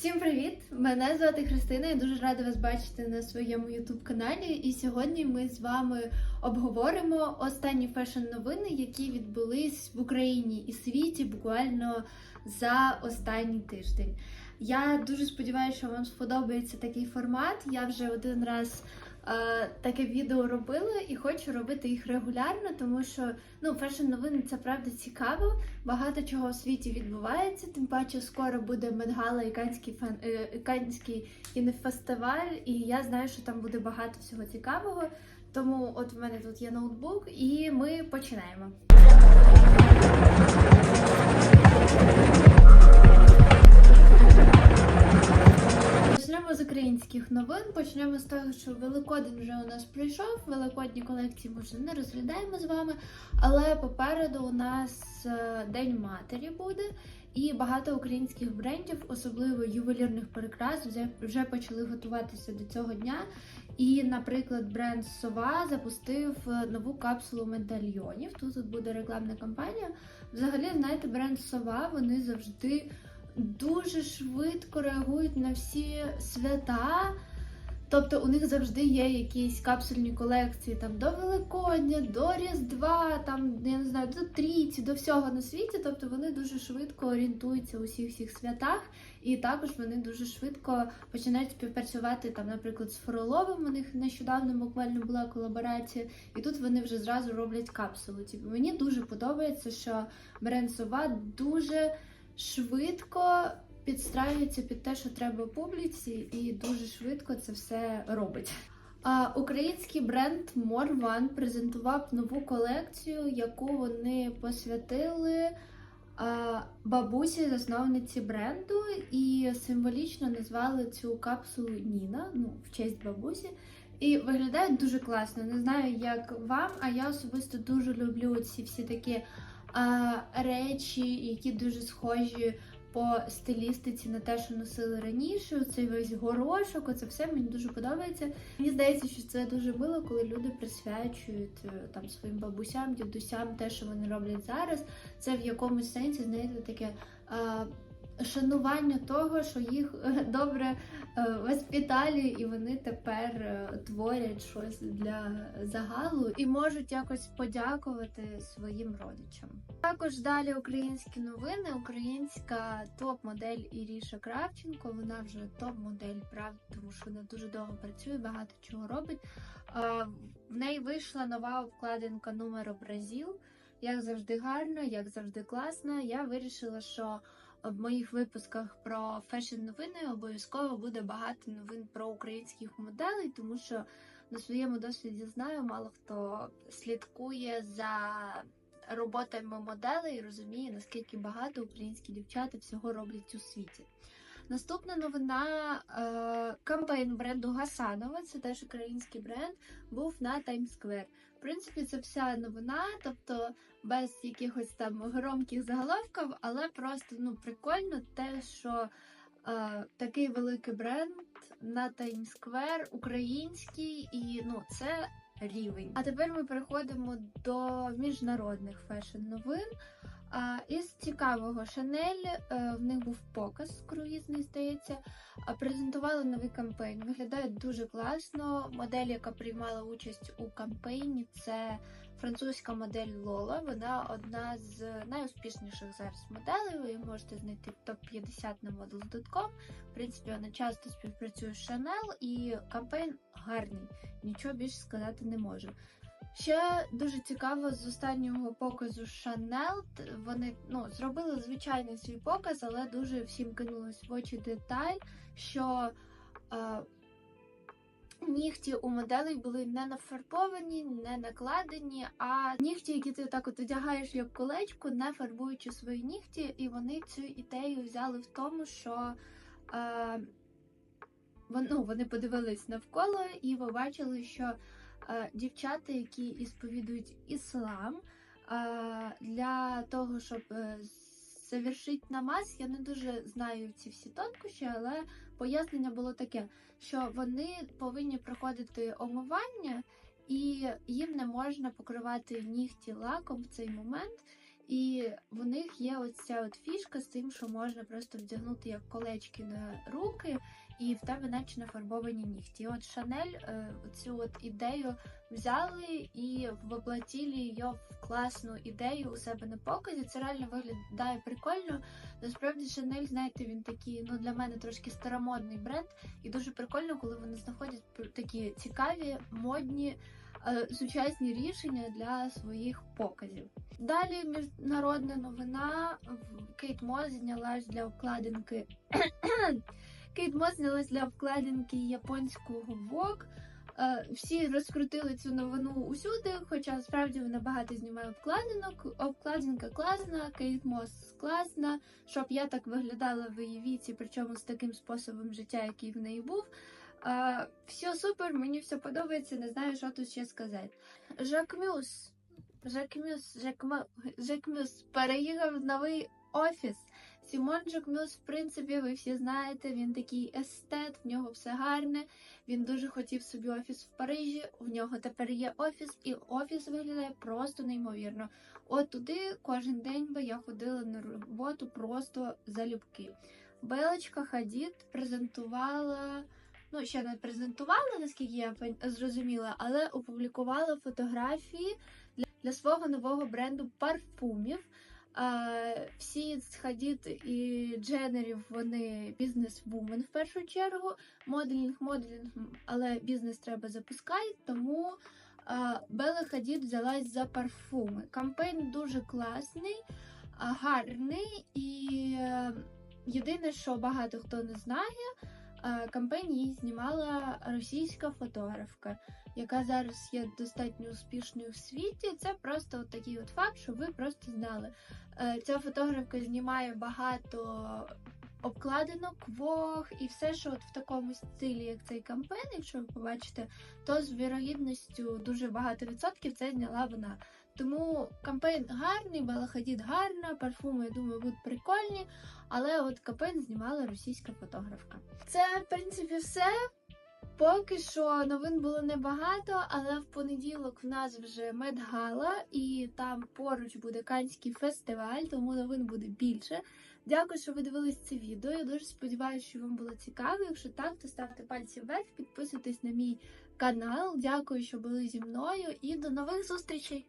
Всім привіт! Мене звати Христина. Я дуже рада вас бачити на своєму youtube каналі. І сьогодні ми з вами обговоримо останні фешн-новини, які відбулись в Україні і світі буквально за останній тиждень. Я дуже сподіваюся, що вам сподобається такий формат. Я вже один раз таке відео робила і хочу робити їх регулярно, тому що ну, фешн-новини це правда цікаво. Багато чого у світі відбувається. Тим паче, скоро буде Медгала і Канський фан е, Канський кінофестиваль, і я знаю, що там буде багато всього цікавого. Тому от в мене тут є ноутбук, і ми починаємо. Українських новин. Почнемо з того, що Великодень вже у нас прийшов. Великодні колекції ми вже не розглядаємо з вами. Але попереду у нас е, День матері буде, і багато українських брендів, особливо ювелірних прикрас, вже, вже почали готуватися до цього дня. І, наприклад, бренд Сова запустив е, нову капсулу медальйонів. Тут, тут буде рекламна кампанія. Взагалі, знаєте, бренд Сова вони завжди дуже швидко реагують на всі свята. Тобто у них завжди є якісь капсульні колекції там до Великодня, до Різдва, там я не знаю, до Трійці, до всього на світі. Тобто вони дуже швидко орієнтуються у всіх всіх святах, і також вони дуже швидко починають співпрацювати там, наприклад, з Фроловим. У них нещодавно буквально була колаборація, і тут вони вже зразу роблять капсулу. Типу, мені дуже подобається, що бренд Сова дуже швидко підстраюється під те, що треба публіці, і дуже швидко це все робить. Український бренд More One презентував нову колекцію, яку вони посвятили бабусі засновниці бренду, і символічно назвали цю капсулу Ніна, ну в честь бабусі. І виглядає дуже класно. Не знаю, як вам, а я особисто дуже люблю ці всі такі речі, які дуже схожі по стилістиці на те, що носили раніше. Цей весь горошок, оце все мені дуже подобається. Мені здається, що це дуже мило, коли люди присвячують е, там своїм бабусям, дідусям те, що вони роблять зараз. Це в якомусь сенсі, знаєте, таке. Шанування того, що їх е, добре е, воспиталі, і вони тепер е, творять щось для загалу і можуть якось подякувати своїм родичам. Також далі українські новини. Українська топ-модель Іріша Кравченко. Вона вже топ-модель, правда, тому що вона дуже довго працює, багато чого робить. В неї вийшла нова обкладинка номер Бразил. Як завжди гарно, як завжди класно. Я вирішила, що в моїх випусках про фешн-новини обов'язково буде багато новин про українських моделей, тому що на своєму досвіді знаю, мало хто слідкує за роботами моделей і розуміє, наскільки багато українські дівчата всього роблять у світі. Наступна новина е, кампейн бренду Гасанова, це теж український бренд, був на Таймсквер. В принципі, це вся новина, тобто без якихось там громких заголовків, але просто ну прикольно те, що е, такий великий бренд на Таймсквер український, і ну це рівень. А тепер ми переходимо до міжнародних фешн-новин. А, із цікавого Шанель в них був показ круїзний, здається. Презентували новий кампейн. Виглядає дуже класно. Модель, яка приймала участь у кампейні, це французька модель Лола. Вона одна з найуспішніших зараз моделей. Ви її можете знайти в топ-50 на models.com. В принципі, вона часто співпрацює з Chanel і кампейн гарний. Нічого більше сказати не можу. Ще дуже цікаво з останнього показу Chanel. Вони ну, зробили звичайний свій показ, але дуже всім кинулось в очі деталь, що е, нігті у моделей були не нафарбовані, не накладені, а нігті, які ти так от одягаєш як колечко, не фарбуючи свої нігті, і вони цю ідею взяли в тому, що. Е, ну, вони подивились навколо і побачили, що дівчата, які ісповідують іслам, е, для того, щоб е, завершити намаз, я не дуже знаю ці всі тонкощі, але пояснення було таке, що вони повинні проходити омивання, і їм не можна покривати нігті лаком в цей момент. І в них є оця от фішка з тим, що можна просто вдягнути як колечки на руки, і в тебе наче нафарбовані нігті. І от Шанель е, цю от ідею взяли і воплотили її в класну ідею у себе на показі. Це реально виглядає прикольно. Насправді Шанель, знаєте, він такий, ну для мене трошки старомодний бренд, і дуже прикольно, коли вони знаходять такі цікаві, модні, е, сучасні рішення для своїх показів. Далі міжнародна новина. Кейт Мос знялась для обкладинки. Кейт Мос для обкладинки японського Vogue. Е, Всі розкрутили цю новину усюди, хоча справді вона багато знімає обкладинок. Обкладинка класна, Кейт Мос класна, щоб я так виглядала в її віці, причому з таким способом життя, який в неї був. Е, Все супер, мені все подобається, не знаю, що тут ще сказати. Жак Мюс. Жак Мюс, Жак Мюс переїхав в новий офіс. Сімон Жак Мюс, в принципі, ви всі знаєте, він такий естет, в нього все гарне. Він дуже хотів собі офіс в Парижі. В нього тепер є офіс, і офіс виглядає просто неймовірно. От туди кожен день би я ходила на роботу просто залюбки. Белочка Хадід презентувала. Ну, ще не презентувала, наскільки я зрозуміла, але опублікувала фотографії для свого нового бренду парфумів. А, всі Хадід і Дженерів вони бізнес-вумен в першу чергу. Моделінг, моделінг, але бізнес треба запускати, тому а, Бела Хадід взялась за парфуми. Кампейн дуже класний, гарний і е, єдине, що багато хто не знає. Е, Кампейн її знімала російська фотографка, яка зараз є достатньо успішною в світі. Це просто от такий от факт, щоб ви просто знали. Е, Ця фотографка знімає багато обкладинок, вог і все, що от в такому стилі, як цей кампейн, якщо ви побачите, то з вірогідністю дуже багато відсотків це зняла вона. Тому кампейн гарний, Бела Хадід гарна, парфуми, я думаю, будуть прикольні, але от кампейн знімала російська фотографка. Це, в принципі, все. Поки що новин було небагато, але в понеділок в нас вже медгала, і там поруч буде Канський фестиваль, тому новин буде більше. Дякую, що ви дивились це відео. Я дуже сподіваюся, що вам було цікаво. Якщо так, то ставте пальці вверх, підписуйтесь на мій канал. Дякую, що були зі мною, і до нових зустрічей!